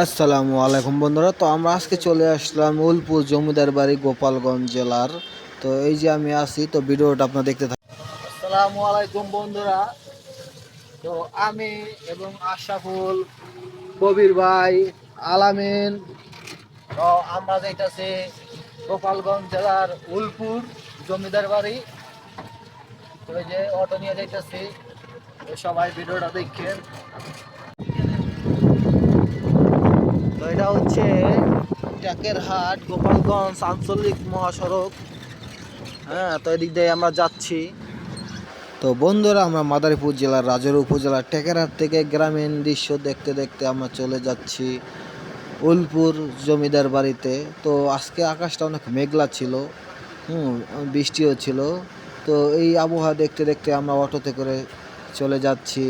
আসসালামু আলাইকুম বন্ধুরা, তো আমরা আজকে চলে আসলাম উলপুর জমিদার বাড়ি গোপালগঞ্জ জেলার। তো এই যে আমি আছি, তো ভিডিওটা আপনারা দেখতে থাকুন আসসালামু আলাইকুম বন্ধুরা। তো আমি এবং আশাফুল কবির ভাই, আলামিন, তো আমরা যাইতাছি গোপালগঞ্জ জেলার উলপুর জমিদার বাড়ি। তো এই যে অটো নিয়ে যাইতাছি সবাই ভিডিওটা দেখেন। তো এটা হচ্ছে ট্যাকের হাট, গোপালগঞ্জ, আঞ্চলিক মহাসড়ক। হ্যাঁ তো এদিক দিয়ে আমরা যাচ্ছি। তো বন্ধুরা, আমরা মাদারীপুর জেলার রাজর উপজেলার টেকেরহাট থেকে গ্রামীণ দৃশ্য দেখতে দেখতে আমরা চলে যাচ্ছি উলপুর জমিদার বাড়িতে। তো আজকে আকাশটা অনেক মেঘলা ছিল, হুম, বৃষ্টিও ছিল। তো এই আবহাওয়া দেখতে দেখতে আমরা অটোতে করে চলে যাচ্ছি।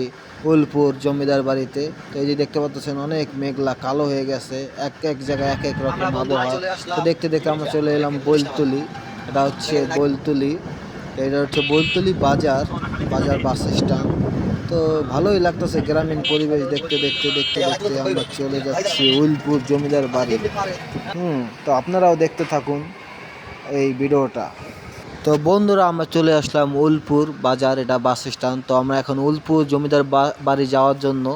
উলপুর জমিদার বাড়িতে। তো এই যে দেখতে পাচ্ছেন অনেক মেঘলা কালো হয়ে গেছে। এক এক জায়গায় এক এক রকম আবহাওয়া। তো দেখতে দেখতে আমরা চলে এলাম বৈলতুলি। এটা হচ্ছে বৈলতুলি। এটা হচ্ছে বৈলতুলি বাজার বাজার বাস স্ট্যান্ড। তো ভালোই লাগতেছে গ্রামীণ পরিবেশ দেখতে দেখতে দেখতে দেখতে আমরা চলে যাচ্ছি উলপুর জমিদার বাড়ি। হুম তো আপনারাও দেখতে থাকুন এই ভিডিওটা। তো বন্ধুরা, আমরা চলে আসলাম উলপুর বাজার, এটা বাস স্ট্যান্ড। তো আমরা এখন উলপুর জমিদার বাড়ি যাওয়ার জন্য।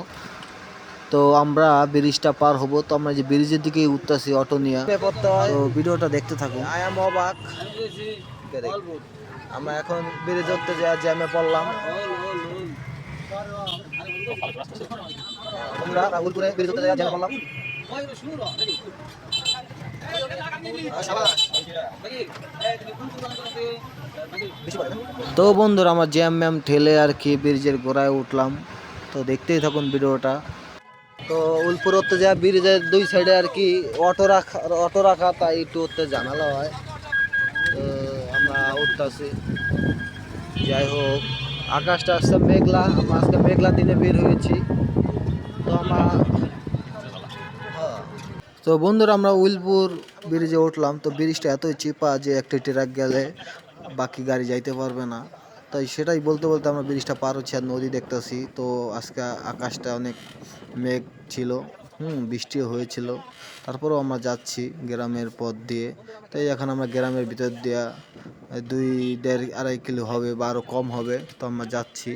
তো আমরা ব্রিজটা পার হব। তো আমরা যে ব্রিজের দিকে উঠতেছি অটো নিয়ে। তো ভিডিওটা দেখতে থাকুন। আই এম অবাক। আমরা এখন ব্রিজ উঠতে যা জ্যামে পড়লাম। আমরা উলপুরে ব্রিজ উঠতে যা জ্যামে পড়লাম। তো বন্ধুরা, আমার জ্যাম ম্যাম ঠেলে আর কি ব্রিজের গোড়ায় উঠলাম। তো দেখতেই থাকুন ভিডিওটা। তো উলপুরত্ব যা ব্রিজের দুই সাইডে আর কি অটো রাখা অটো রাখা, তাই একটু উঠতে জানালা হয়। তো আমরা উঠতেছি। যাই হোক, আকাশটা আসছে মেঘলা। আমরা আজকে মেঘলা দিনে বের হয়েছি। তো আমরা। তো বন্ধুরা, আমরা উইলপুর ব্রিজে উঠলাম। তো ব্রিজটা এতই চিপা যে একটি ট্রাক গেলে বাকি গাড়ি যাইতে পারবে না। তাই সেটাই বলতে বলতে আমরা ব্রিজটা পার হচ্ছি আর নদী দেখতেছি। তো আজকে আকাশটা অনেক মেঘ ছিল, হুম, বৃষ্টিও হয়েছিল। তারপরেও আমরা যাচ্ছি গ্রামের পথ দিয়ে। তাই এখন আমরা গ্রামের ভিতর দিয়া দুই দেড় আড়াই কিলো হবে বা আরও কম হবে, তো আমরা যাচ্ছি।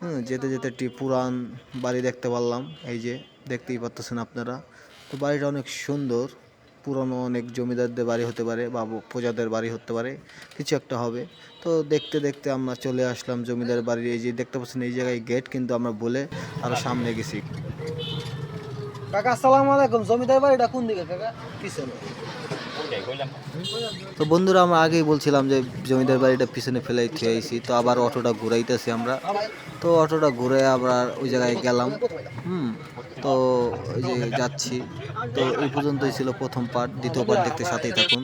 হুম, যেতে যেতে একটি পুরান বাড়ি দেখতে পারলাম। এই যে দেখতেই পারতেছেন আপনারা। তো বাড়িটা অনেক সুন্দর। পুরনো অনেক জমিদারদের বাড়ি হতে পারে বা প্রজাদের বাড়ি হতে পারে কিছু একটা হবে। তো দেখতে দেখতে আমরা চলে আসলাম জমিদার বাড়ির এই যে দেখতে পাচ্ছেন এই জায়গায় গেট কিন্তু আমরা বলে আরও সামনে গেছি। কাকা আসসালামু আলাইকুম। জমিদার বাড়িটা কোন দিকে কাকা? পিছনে। তো বন্ধুরা আমরা আগেই বলছিলাম যে জমিদার বাড়িটা পিছনে ফেলাই খেয়েছি তো আবার অটোটা ঘুরাইতেছি আমরা। তো অটোটা ঘুরে আবার ওই জায়গায় গেলাম। হুম তো যে যাচ্ছি তো এই পর্যন্তই ছিল প্রথম পার্ট দ্বিতীয় পার্ট দেখতে সাথেই থাকুন।